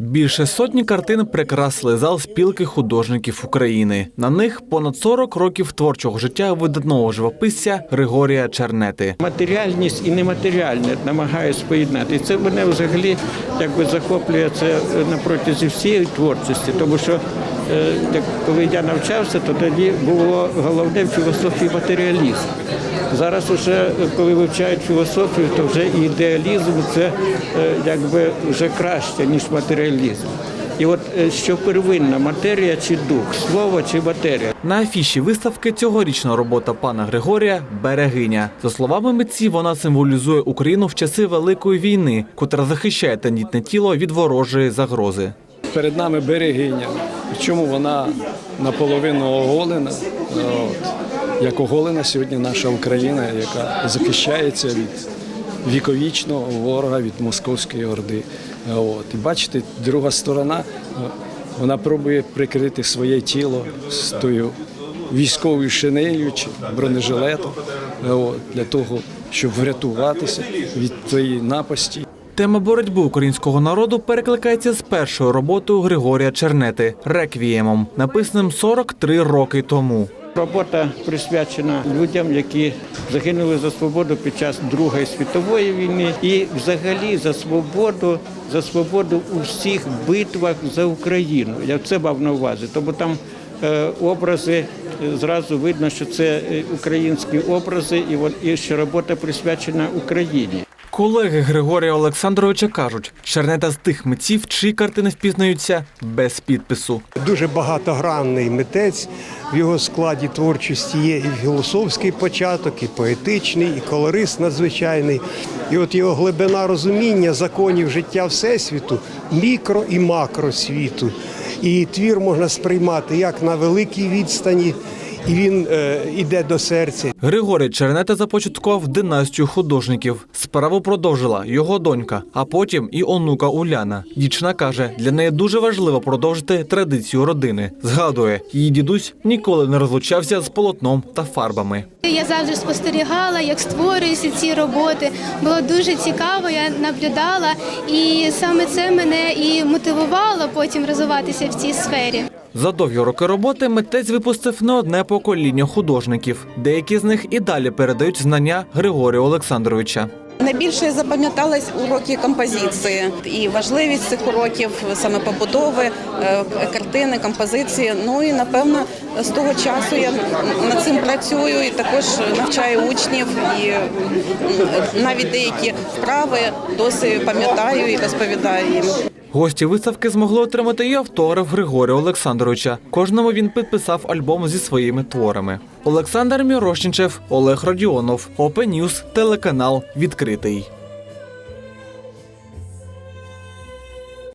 Більше сотні картин прикрасили зал спілки художників України. На них понад 40 років творчого життя видатного живописця Григорія Чернети. Матеріальність і нематеріальне намагаюсь поєднати. І це мене взагалі якби захоплює це на протязі всієї творчості, тому що е, коли я навчався, то тоді було головне філософії матеріалізм. Зараз уже коли вивчають філософію, то вже ідеалізм це е, якби вже краще, ніж матеріалізм. І от е, що первинна матерія чи дух, слово чи матерія. На афіші виставки цьогорічна робота пана Григорія Берегиня. За словами митців, вона символізує Україну в часи Великої війни, котра захищає тендітне тіло від ворожої загрози. Перед нами берегиня, причому вона наполовину оголена. От. Як оголена сьогодні наша Україна, яка захищається від віковічного ворога, від московської орди. От. І бачите, друга сторона, е, вона пробує прикрити своє тіло з тою військовою шинею чи бронежилетом для того, щоб врятуватися від тієї напасті. Тема боротьби українського народу перекликається з першою роботою Григорія Чернети Реквіємом, написаним 43 роки тому. Робота присвячена людям, які загинули за свободу під час Другої світової війни, і взагалі за свободу, за свободу у всіх битвах за Україну. Я це мав на увазі. Тому там е, образи е, зразу видно, що це е, українські образи, і от і що робота присвячена Україні. Колеги Григорія Олександровича кажуть, Чернета з тих митців, чиї картини впізнаються без підпису. Дуже багатогранний митець. В його складі творчості є і філософський початок, і поетичний, і колорист надзвичайний. І от його глибина розуміння законів життя Всесвіту, мікро і макро світу. І твір можна сприймати як на великій відстані, і він е, іде до серця. Григорій Чернета започаткував династію художників. Справу продовжила його донька, а потім і онука Уляна. Дівчина каже, для неї дуже важливо продовжити традицію родини. Згадує, її дідусь ніколи не розлучався з полотном та фарбами. Я завжди спостерігала, як створюються ці роботи. Було дуже цікаво, я наблюдала, і саме це мене і мотивувало потім розвиватися в цій сфері. За довгі роки роботи митець випустив не одне покоління художників. Деякі з них і далі передають знання Григорія Олександровича. Найбільше запам'ятались уроки композиції і важливість цих уроків саме побудови, е, картини, композиції. Ну і напевно з того часу я над цим працюю і також навчаю учнів. І навіть деякі вправи досі пам'ятаю і розповідаю їм. Гості виставки змогли отримати і автограф Григорія Олександровича. Кожному він підписав альбом зі своїми творами. Олександр Мірошнічев, Олег Родіонов, News, телеканал відкритий.